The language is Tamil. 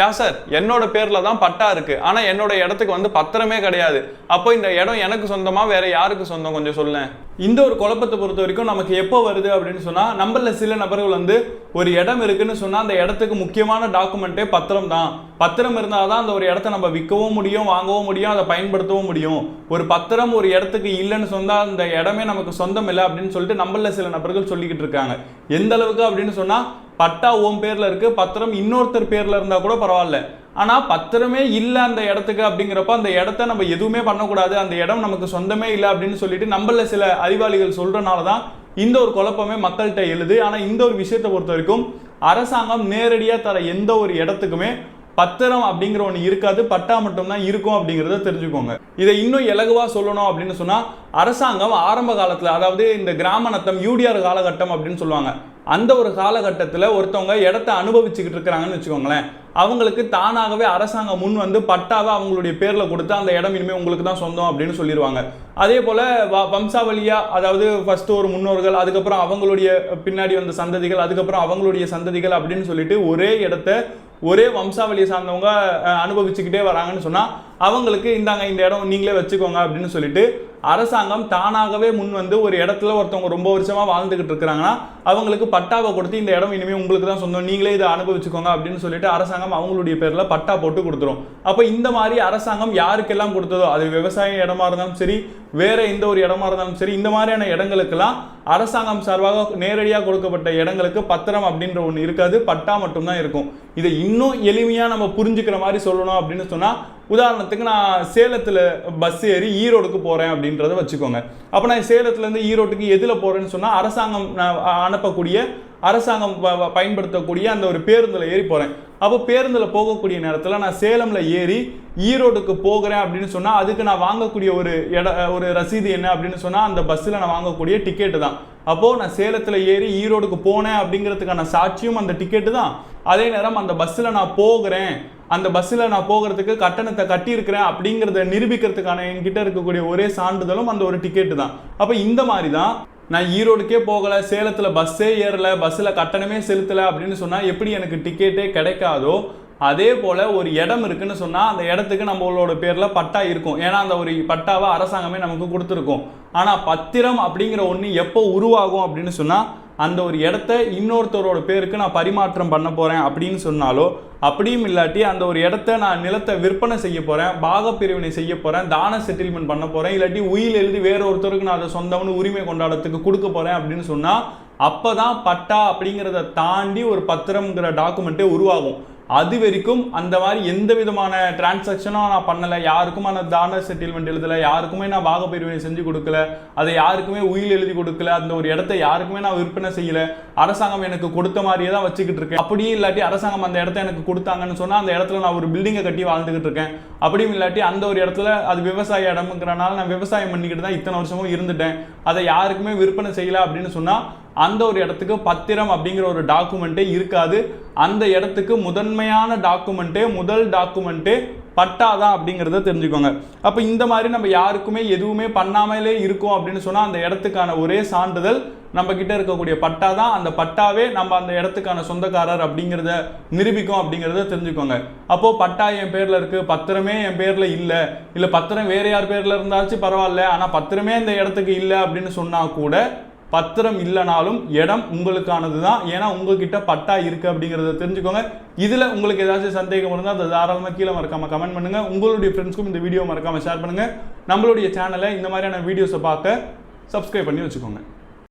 யா சார் என்னோட பேரில் தான் பட்டா இருக்கு. ஆனால் என்னோட இடத்துக்கு வந்து பத்திரமே கிடையாது. அப்போ இந்த இடம் எனக்கு சொந்தமா வேற யாருக்கு சொந்தம்? கொஞ்சம் சொல்லேன். இந்த ஒரு குழப்பத்தை பொறுத்த வரைக்கும் நமக்கு எப்போ வருது அப்படின்னு சொன்னால் நம்மள சில நபர்கள் வந்து ஒரு இடம் இருக்குன்னு சொன்னால் அந்த இடத்துக்கு முக்கியமான டாக்குமெண்ட்டே பத்திரம் தான். பத்திரம் இருந்தால் தான் அந்த ஒரு இடத்த நம்ம விற்கவும் முடியும் வாங்கவும் முடியும் அதை பயன்படுத்தவும் முடியும். ஒரு பத்திரம் ஒரு இடத்துக்கு இல்லைன்னு சொன்னால் அந்த இடமே நமக்கு சொந்தம் இல்லை அப்படின்னு சொல்லிட்டு நம்மள சில நபர்கள் சொல்லிக்கிட்டு இருக்காங்க. எந்த அளவுக்கு அப்படின்னு சொன்னால் பட்டா உன் பேரில் இருக்குது பத்திரம் இன்னொருத்தர் பேரில் இருந்தால் கூட பரவாயில்ல. ஆனால் பத்திரமே இல்லை அந்த இடத்துக்கு அப்படிங்கிறப்ப அந்த இடத்த நம்ம எதுவுமே பண்ணக்கூடாது. அந்த இடம் நமக்கு சொந்தமே இல்லை அப்படின்னு சொல்லிட்டு நம்மள சில அறிவாளிகள் சொல்கிறனால தான் இந்த ஒரு குழப்பமே மக்கள்கிட்ட எழுது. ஆனால் இந்த ஒரு விஷயத்தை பொறுத்த வரைக்கும் அரசாங்கம் நேரடியாக தர எந்த ஒரு இடத்துக்குமே பத்திரம் அப்படிங்கிற ஒன்று இருக்காது. பட்டா மட்டும்தான் இருக்கும் அப்படிங்கிறத தெரிஞ்சுக்கோங்க. இதை இன்னும் இலகுவாக சொல்லணும் அப்படின்னு சொன்னால் அரசாங்கம் ஆரம்ப காலத்தில் அதாவது இந்த கிராம நத்தம் யூடிஆர் காலகட்டம் அப்படின்னு சொல்லுவாங்க. அந்த ஒரு காலகட்டத்தில் ஒருத்தவங்க இடத்த அனுபவிச்சுக்கிட்டு இருக்கிறாங்கன்னு வச்சுக்கோங்களேன். அவங்களுக்கு தானாகவே அரசாங்கம் முன் வந்து பட்டாவை அவங்களுடைய பேரில் கொடுத்து அந்த இடம் இனிமேல் உங்களுக்கு தான் சொந்தம் அப்படின்னு சொல்லிடுவாங்க அதே போல் வ வம்சாவளியாக அதாவது ஃபஸ்ட்டு ஒரு முன்னோர்கள் அதுக்கப்புறம் அவங்களுடைய பின்னாடி வந்த சந்ததிகள் அதுக்கப்புறம் அவங்களுடைய சந்ததிகள் அப்படின்னு சொல்லிட்டு ஒரே இடத்த ஒரே வம்சாவளியை சார்ந்தவங்க அனுபவிச்சுக்கிட்டே வராங்கன்னு சொன்னால் அவங்களுக்கு இந்தாங்க இந்த இடம் நீங்களே வச்சுக்கோங்க அப்படின்னு சொல்லிட்டு அரசாங்கம் தானாகவே முன் வந்து ஒரு இடத்துல ஒருத்தவங்க ரொம்ப வருஷமாக வாழ்ந்துகிட்டு இருக்கிறாங்கன்னா அவங்களுக்கு பட்டாவை கொடுத்து இந்த இடம் இனிமேல் உங்களுக்கு தான் சொந்தம் நீங்களே இதை அனுபவிச்சுக்கோங்க அப்படின்னு சொல்லிட்டு அரசாங்கம் அவங்களுடைய பேரில் பட்டா போட்டு கொடுத்துரும். அப்போ இந்த மாதிரி அரசாங்கம் யாருக்கெல்லாம் கொடுத்ததோ அது விவசாய இடமா இருந்தாலும் சரி வேற எந்த ஒரு இடமா இருந்தாலும் சரி இந்த மாதிரியான இடங்களுக்கெல்லாம் அரசாங்கம் சார்பாக நேரடியாக கொடுக்கப்பட்ட இடங்களுக்கு பத்திரம் அப்படின்ற ஒன்று இருக்காது பட்டா மட்டும்தான் இருக்கும். இதை இன்னும் எளிமையாக நம்ம புரிஞ்சுக்கிற மாதிரி சொல்லணும் அப்படின்னு சொன்னால் உதாரணத்துக்கு நான் சேலத்தில் பஸ் ஏறி ஈரோடுக்கு போகிறேன் அப்படின்னு அப்படின்றத வச்சுக்கோங்க. அப்போ நான் சேலத்துலேருந்து ஈரோட்டுக்கு எதில் போகிறேன்னு சொன்னால் அரசாங்கம் அனுப்பக்கூடிய அரசாங்கம் ப- பயன்படுத்தக்கூடிய அந்த ஒரு பேருந்தில் ஏறி போகிறேன் அப்போ பேருந்தில் போகக்கூடிய நேரத்தில் நான் சேலமில் ஏறி ஈரோடுக்கு போகிறேன் அப்படின்னு சொன்னால் அதுக்கு நான் வாங்கக்கூடிய ஒரு இட ஒரு ரசீது என்ன அப்படின்னு சொன்னால் அந்த பஸ்ஸில் நான் வாங்கக்கூடிய டிக்கெட்டு தான். அப்போது நான் சேலத்தில் ஏறி ஈரோடுக்கு போனேன் அப்படிங்கிறதுக்கான சாட்சியும் அந்த டிக்கெட்டு தான். அதே நேரம் அந்த பஸ்ஸில் நான் போகிறேன். அந்த பஸ்ஸில் நான் போகிறதுக்கு கட்டணத்தை கட்டியிருக்கிறேன் அப்படிங்கிறத நிரூபிக்கிறதுக்கான என்கிட்ட இருக்கக்கூடிய ஒரே சான்றிதழும் அந்த ஒரு டிக்கெட்டு தான். அப்போ இந்த மாதிரி தான் நான் ஈரோடுக்கே போகலை சேலத்தில் பஸ்ஸே ஏறல பஸ்ஸில் கட்டணமே செலுத்தலை அப்படின்னு சொன்னால் எப்படி எனக்கு டிக்கெட்டே கிடைக்காதோ அதே போல் ஒரு இடம் இருக்குன்னு சொன்னால் அந்த இடத்துக்கு நம்மளோட பேரில் பட்டா இருக்கும். ஏன்னா அந்த ஒரு பட்டாவை அரசாங்கமே நமக்கு கொடுத்துருக்கோம். ஆனால் பத்திரம் அப்படிங்கிற ஒன்று எப்போ உருவாகும் அப்படின்னு சொன்னால் அந்த ஒரு இடத்த இன்னொருத்தரோட பேருக்கு நான் பரிமாற்றம் பண்ண போகிறேன் அப்படின்னு சொன்னாலோ அப்படியும் இல்லாட்டி அந்த ஒரு இடத்த நான் நிலத்தை விற்பனை செய்ய போகிறேன் பாகப்பிரிவினை செய்ய போகிறேன் தான செட்டில்மெண்ட் பண்ண போகிறேன் இல்லாட்டி உயில் எழுதி வேற ஒருத்தருக்கு நான் அதை சொந்தம்னு உரிமை கொண்டாடத்துக்கு கொடுக்க போகிறேன் அப்படின்னு சொன்னால் அப்போ தான் பட்டா அப்படிங்கிறத தாண்டி ஒரு பத்திரம்ங்கிற டாக்குமெண்ட்டே உருவாகும். அது வரைக்கும் அந்த மாதிரி எந்த விதமான டிரான்சாக்ஷனும் நான் பண்ணலை. யாருக்கும் நான் தான செட்டில்மெண்ட் எழுதலை. யாருக்குமே நான் பாகப்பிரிவினை செஞ்சு கொடுக்கல. அதை யாருக்குமே உயில் எழுதி கொடுக்கல. அந்த ஒரு இடத்த யாருக்குமே நான் விற்பனை செய்யல. அரசாங்கம் எனக்கு கொடுத்த மாதிரியே தான் வச்சுக்கிட்டு இருக்கேன். அப்படியே இல்லாட்டி அரசாங்கம் அந்த இடத்த எனக்கு கொடுத்தாங்கன்னு சொன்னால் அந்த இடத்துல நான் ஒரு பில்டிங்கை கட்டி வாழ்ந்துகிட்டு இருக்கேன். அப்படியும் இல்லாட்டி அந்த ஒரு இடத்துல அது விவசாய இடம்ங்கிறனால நான் விவசாயம் பண்ணிக்கிட்டு தான் இத்தனை வருஷமும் இருந்துட்டேன். அதை யாருக்குமே விற்பனை செய்யல அப்படின்னு சொன்னால் அந்த ஒரு இடத்துக்கு பத்திரம் அப்படிங்கிற ஒரு டாக்குமெண்ட்டே இருக்காது. அந்த இடத்துக்கு முதன்மையான டாக்குமெண்ட்டே முதல் டாக்குமெண்ட்டே பட்டா தான் அப்படிங்கிறத தெரிஞ்சுக்கோங்க. அப்போ இந்த மாதிரி நம்ம யாருக்குமே எதுவுமே பண்ணாமலே இருக்கோம் அப்படின்னு சொன்னால் அந்த இடத்துக்கான ஒரே சான்றிதழ் நம்ம கிட்ட இருக்கக்கூடிய பட்டா தான். அந்த பட்டாவே நம்ம அந்த இடத்துக்கான சொந்தக்காரர் அப்படிங்கிறத நிரூபிக்கும் அப்படிங்கிறத தெரிஞ்சுக்கோங்க. அப்போ பட்டா என் பேர்ல இருக்கு பத்திரமே என் பேர்ல இல்லை. இல்லை பத்திரம் வேற யார் பேர்ல இருந்தாச்சும் பரவாயில்ல. ஆனால் பத்திரமே இந்த இடத்துக்கு இல்லை அப்படின்னு சொன்னா கூட பத்திரம் இல்லைனாலும் இடம் உங்களுக்கானது தான் ஏன்னா உங்ககிட்ட பட்டா இருக்கு அப்படிங்கிறத தெரிஞ்சுக்கோங்க. இதில் உங்களுக்கு ஏதாச்சும் சந்தேகம் இருந்தால் அதை தாராளமாக கீழே மறக்காம கமெண்ட் பண்ணுங்க. உங்களுடைய ஃப்ரெண்ட்ஸ்க்கும் இந்த வீடியோ மறக்காம ஷேர் பண்ணுங்க. நம்மளுடைய சேனலை இந்த மாதிரியான வீடியோஸை பார்க்க சப்ஸ்கிரைப் பண்ணி வச்சுக்கோங்க.